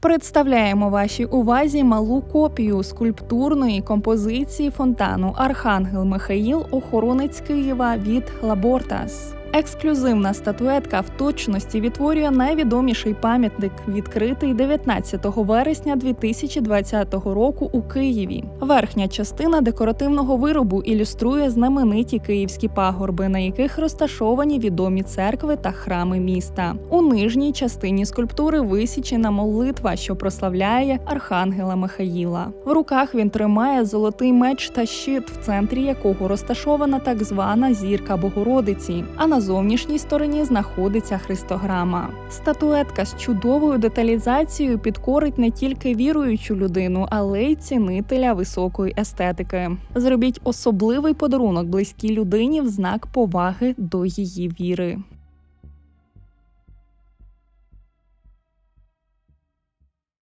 Представляємо вашій увазі малу копію скульптурної композиції фонтану Архангел Михаїл, охоронець Києва від Лабортас. Ексклюзивна статуетка в точності відтворює найвідоміший пам'ятник, відкритий 19 вересня 2020 року у Києві. Верхня частина декоративного виробу ілюструє знамениті київські пагорби, на яких розташовані відомі церкви та храми міста. У нижній частині скульптури висічена молитва, що прославляє архангела Михаїла. В руках він тримає золотий меч та щит, в центрі якого розташована так звана зірка Богородиці. А на зовнішній стороні знаходиться христограма. Статуетка з чудовою деталізацією підкорить не тільки віруючу людину, але й цінителя високої естетики. Зробіть особливий подарунок близькій людині в знак поваги до її віри.